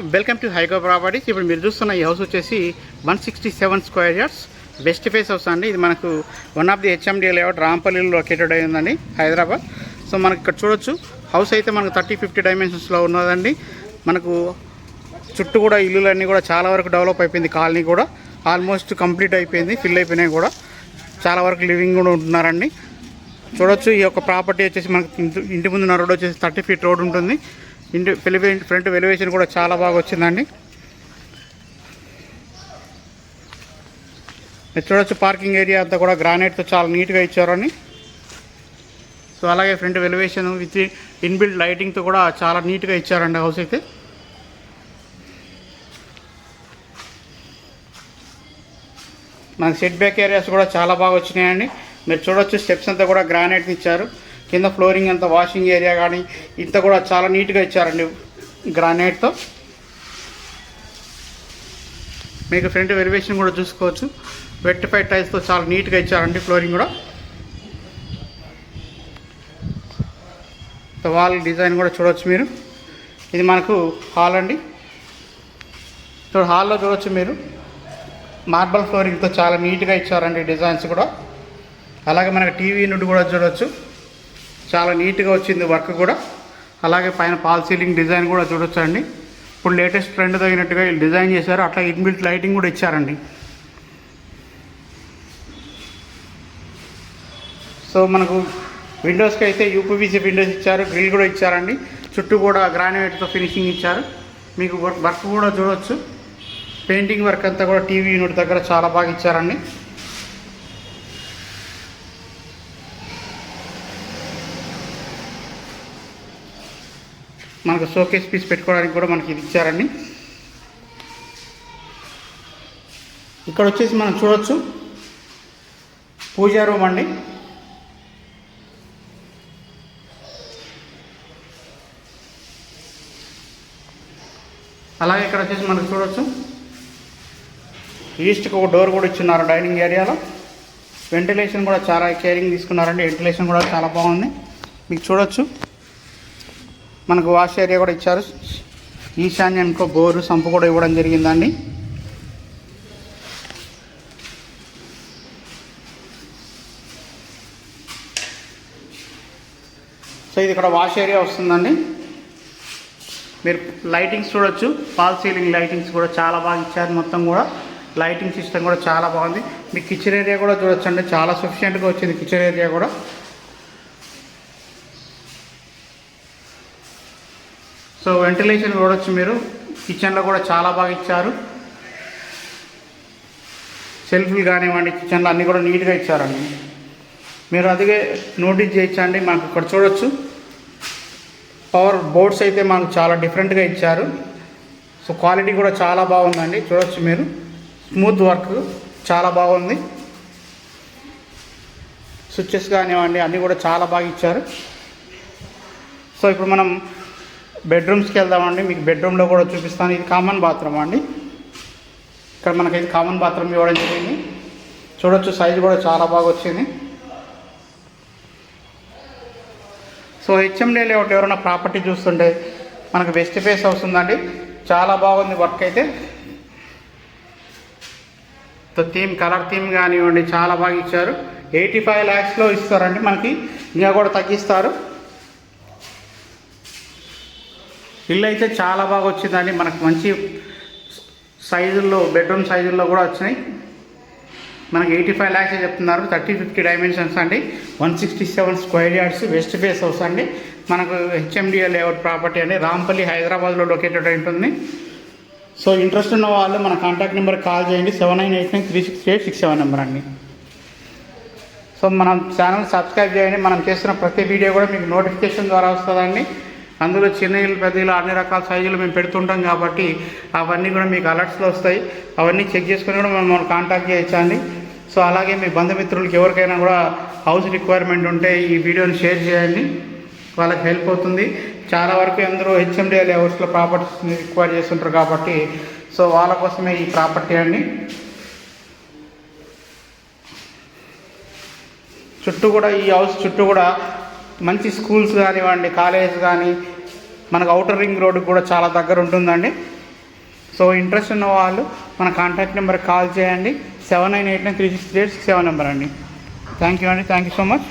Welcome to హైకో properties. ఇప్పుడు మీరు చూస్తున్న ఈ హౌస్ వచ్చేసి one sixty seven square yards. Best face house అండి. ఇది మనకు one of the HMD layout రాంపల్లిలో located అయి ఉందండి హైదరాబాద్. సో మనకి ఇక్కడ చూడొచ్చు హౌస్ అయితే మనకు థర్టీ ఫిఫ్టీ డైమెన్షన్స్లో ఉన్నదండి. మనకు చుట్టూ కూడా ఇల్లులన్నీ కూడా చాలా వరకు డెవలప్ అయిపోయింది కాలనీ కూడా. ఆల్మోస్ట్ కంప్లీట్ అయిపోయింది ఫిల్ అయిపోయినాయి కూడా. చాలా వరకు లివింగ్ కూడా ఉంటున్నారండి. చూడొచ్చు ఈ యొక్క ప్రాపర్టీ వచ్చేసి మనకు ఇంటి- ఇంటి ముందున్న రోడ్ వచ్చేసి థర్టీ ఫీట్ రోడ్ ఉంటుంది. ఇంటి ఎలివే ఫ్రంట్ వెలివేషన్ కూడా చాలా బాగా వచ్చిందండి. మీరు చూడొచ్చు పార్కింగ్ ఏరియా అంతా కూడా గ్రానైట్తో చాలా నీట్గా ఇచ్చారని సో అలాగే ఫ్రంట్ వెలివేషన్ విత్ ఇన్బిల్డ్ లైటింగ్తో కూడా చాలా నీట్గా ఇచ్చారండి హౌస్ అయితే. మనకి సెట్ బ్యాక్ ఏరియాస్ కూడా చాలా బాగా వచ్చినాయండి. మీరు చూడొచ్చు స్టెప్స్ అంతా కూడా గ్రానైట్ ఇచ్చారు. కింద ఫ్లోరింగ్ అంతా వాషింగ్ ఏరియా కానీ ఇంత కూడా చాలా నీట్గా ఇచ్చారండి గ్రానైట్తో. మీకు ఫ్రంట్ వెరివేషన్ కూడా చూసుకోవచ్చు. వెట్టిఫైడ్ టైల్స్తో చాలా నీట్గా ఇచ్చారండి ఫ్లోరింగ్ కూడా. వాల్ డిజైన్ కూడా చూడవచ్చు మీరు. ఇది మనకు హాల్ అండి. చూడ హాల్లో చూడవచ్చు మీరు. మార్బల్ ఫ్లోరింగ్తో చాలా నీట్గా ఇచ్చారండి డిజైన్స్ కూడా. అలాగే మనకు టీవీ నుండి కూడా చూడవచ్చు చాలా నీట్గా వచ్చింది వర్క్ కూడా. అలాగే పైన పాల్ సీలింగ్ డిజైన్ కూడా చూడొచ్చు అండి ఇప్పుడు లేటెస్ట్ ట్రెండ్ తగినట్టుగా వీళ్ళు డిజైన్ చేశారు. అట్లా ఇన్బిల్ట్ లైటింగ్ కూడా ఇచ్చారండి. సో మనకు విండోస్కి అయితే యూపీవీసీ విండోస్ ఇచ్చారు గ్రిల్ కూడా ఇచ్చారండి. చుట్టూ కూడా గ్రానైట్తో ఫినిషింగ్ ఇచ్చారు. మీకు వర్క్ వర్క్ కూడా చూడొచ్చు. పెయింటింగ్ వర్క్ అంతా కూడా టీవీ యూనిట్ దగ్గర చాలా బాగా ఇచ్చారండి. మనకు షోకేస్ పీస్ పెట్టుకోవడానికి కూడా మనకి ఇది ఇచ్చారండి. ఇక్కడ వచ్చేసి మనం చూడవచ్చు పూజా రూమ్ అండి. అలాగే ఇక్కడ వచ్చేసి మనకు చూడవచ్చు ఈస్ట్కి ఒక డోర్ కూడా ఇచ్చున్నారు డైనింగ్ ఏరియాలో. వెంటిలేషన్ కూడా చాలా కేరింగ్ తీసుకున్నారండి. వెంటిలేషన్ కూడా చాలా బాగుంది. మీకు చూడొచ్చు. మనకు వాష్ ఏరియా కూడా ఇచ్చారు. ఈశాన్యంకో బోరు సంపు కూడా ఇవ్వడం జరిగిందండి. సో ఇది ఇక్కడ వాష్ ఏరియా వస్తుందండి. మీరు లైటింగ్స్ చూడొచ్చు. ఫాల్ సీలింగ్ లైటింగ్స్ కూడా చాలా బాగా ఇచ్చారు మొత్తం కూడా. లైటింగ్ సిస్టమ్ కూడా చాలా బాగుంది. మీ కిచెన్ ఏరియా కూడా చూడొచ్చు అండి చాలా సఫిషియెంట్గా వచ్చింది కిచెన్ ఏరియా కూడా. సో వెంటిలేషన్ చూడొచ్చు మీరు. కిచెన్లో కూడా చాలా బాగా ఇచ్చారు. సెల్ఫ్లు కానివ్వండి కిచెన్లో అన్నీ కూడా నీట్గా ఇచ్చారండి. మీరు అదిగే నోటీస్ చేయించండి మాకు ఇక్కడ చూడొచ్చు. పవర్ బోర్డ్స్ అయితే మనకు చాలా డిఫరెంట్గా ఇచ్చారు. సో క్వాలిటీ కూడా చాలా బాగుందండి చూడొచ్చు మీరు. స్మూత్ వర్క్ చాలా బాగుంది. స్విచ్చెస్ కానివ్వండి అన్నీ కూడా చాలా బాగా ఇచ్చారు. సో ఇప్పుడు మనం బెడ్రూమ్స్కి వెళ్దామండి. మీకు బెడ్రూమ్లో కూడా చూపిస్తాను. ఇది కామన్ బాత్రూమ్ అండి. ఇక్కడ మనకైతే కామన్ బాత్రూమ్ ఇవ్వడం జరిగింది. చూడొచ్చు సైజు కూడా చాలా బాగా వచ్చింది. సో హెచ్ఎండే లేఅవుట్ ఎవరైనా ప్రాపర్టీ చూస్తుంటే మనకు వెస్ట్ ఫేస్ అవుతుందండి చాలా బాగుంది వర్క్ అయితే. సో థీమ్ కలర్ థీమ్ కానివ్వండి చాలా బాగా ఇచ్చారు. ఎయిటీ ఫైవ్ ల్యాక్స్లో ఇస్తారండి మనకి. ఇంకా కూడా తగ్గిస్తారు. ఇల్లు అయితే చాలా బాగా వచ్చిందండి. మనకు మంచి సైజుల్లో బెడ్రూమ్ సైజుల్లో కూడా వచ్చినాయి. మనకి ఎయిటీ ఫైవ్ ల్యాక్స్ చెప్తున్నారు. థర్టీ ఫిఫ్టీ డైమెన్షన్స్ అండి. One sixty seven square yards west face house అండి. మనకు హెచ్ఎండిఏ లేఅవుట్ ప్రాపర్టీ అండి. రాంపల్లి హైదరాబాద్లో లొకేటెడ్ ఉంటుంది. సో ఇంట్రెస్ట్ ఉన్న వాళ్ళు మన కాంటాక్ట్ నెంబర్ కాల్ చేయండి. Seven nine eight nine three six eight six seven number అండి. సో మనం ఛానల్ సబ్స్క్రైబ్ చేయండి. మనం చేస్తున్న ప్రతి వీడియో కూడా మీకు నోటిఫికేషన్ ద్వారా వస్తుందండి. అందులో చిన్న ఇల్లు పెద్ద ఇల్లు అన్ని రకాల సైజులు మేము పెడుతుంటాం కాబట్టి అవన్నీ కూడా మీకు అలర్ట్స్లో వస్తాయి. అవన్నీ చెక్ చేసుకొని కూడా మనం కాంటాక్ట్ చేయొచ్చండి. సో అలాగే మీ బంధుమిత్రులకి ఎవరికైనా కూడా హౌస్ రిక్వైర్మెంట్ ఉంటే ఈ వీడియోని షేర్ చేయండి. వాళ్ళకి హెల్ప్ అవుతుంది. చాలా వరకు అందరూ హెచ్ఎండిఎల్ హౌస్లో ప్రాపర్టీస్ని రిక్వైర్ చేస్తుంటారు కాబట్టి సో వాళ్ళ కోసమే ఈ ప్రాపర్టీ అండి. చుట్టూ కూడా ఈ హౌస్ చుట్టూ కూడా మంచి స్కూల్స్ కానివ్వండి కాలేజ్ కానీ మనకు అవుటర్ రింగ్ రోడ్డు కూడా చాలా దగ్గర ఉంటుందండి. సో ఇంట్రెస్ట్ ఉన్న వాళ్ళు మన కాంటాక్ట్ నెంబర్ కాల్ చేయండి. Seven nine eight nine three six three eight six seven number అండి. థ్యాంక్ యూ అండి. Thank you so much.